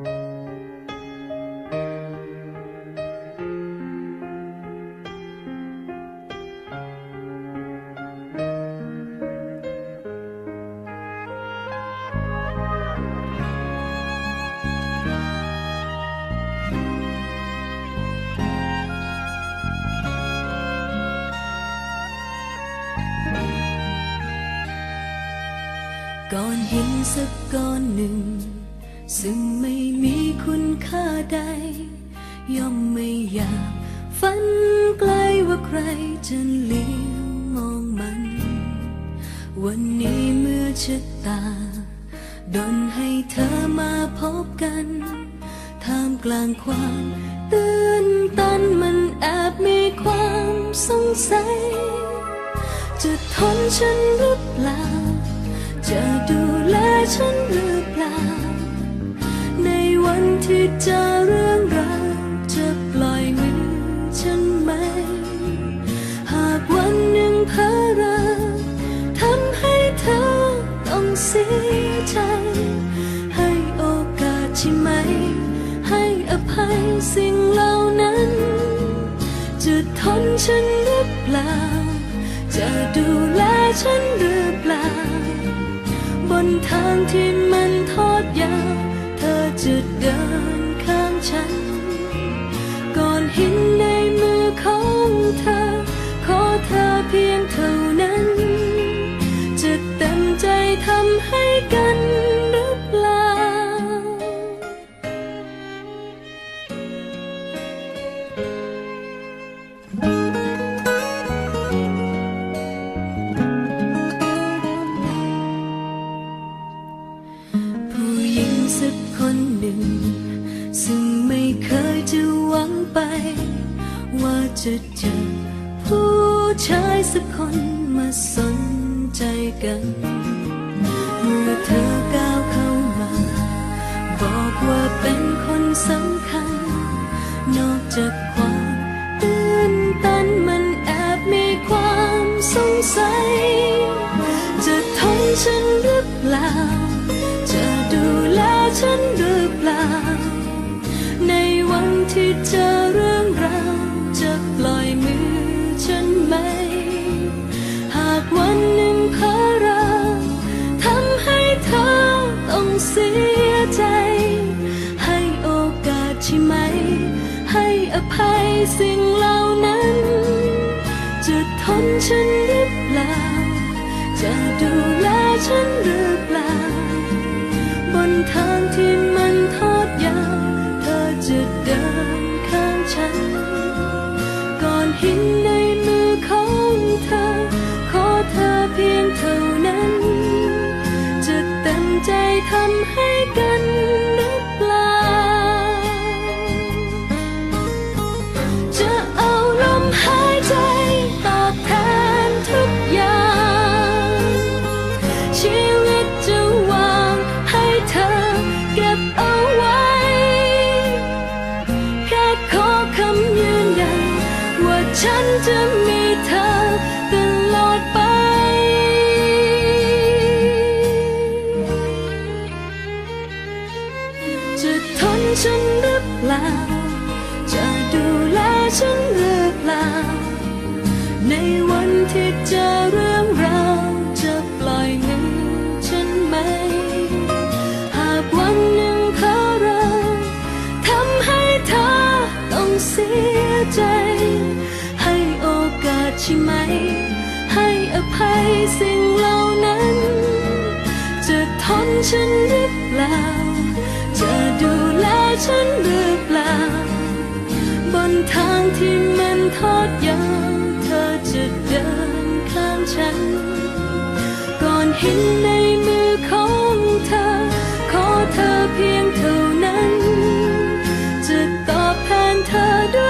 ก้อนหินสักก้อนหนึ่ง ซึ่งไม่มีคุณค่าใด ย่อมไม่อยากฝันไกลว่าใครจะเลี้ยวมองมัน วันนี้เมื่อชะตาดนให้เธอมาพบกันท่ามกลางความตื่นตันมันแอบมีความสงสัย จะทนฉันหรือเปล่า จะดูแลฉันหรือเปล่า นที่จอเรื่องราวจะปล่อยมือฉันไหม หากวันหนึ่งเพอเรอทำให้เธอต้องเสียใจ ให้โอกาสใช่ไหม ให้อภัยสิ่งเหล่านั้น จะทนฉันหรือเปล่า จะดูแลฉันหรือเปล่า บนทางที่มันท ธอเพียงเท่านั้น จะเต็มใจทำให้กันหรือเปล่า ผู้หญิงสักคนหนึ่ง ซึ่งไม่เคยจะหวังไป ว่าจะเจอ ผู้ชายสักคนมาสนใจกัน เมื่อเธอก้าวเข้ามา บอกว่าเป็นคนสำคัญ นอกจากความตื่นตันมันแอบมีความสงสัย จะทนฉันหรือเปล่า จะดูแลฉันหรือเปล่า ในวันที่เจอเรื่อง ภัยสิ่งเหล่านั้น จะทนฉันหรือเปล่า จะดูแลฉันหรือเปล่า บนทางที่มันทอดยาวเธอจะเดินข้างฉัน ก่อนหินในมือของเธอ ขอเธอเพียงเท่านั้น จะเต็มใจทำให้กัน จะมีเธอตลอดไป จะทนฉันหรือเปล่า จะดูแลฉันหรือเปล่า ในวันที่เจอเรื่อง ช่ไหม ให้อภัยสิ่งเหล่านั้น จะทนฉันหรือเปล่า จะดูแลฉันหรือเปล่า บนทางที่มันทอดยาวเธอจะเดินข้างฉัน ก่อนหินในมือของเธอ ขอเธอเพียงเท่านั้น จะตอบแทนเธอด้วย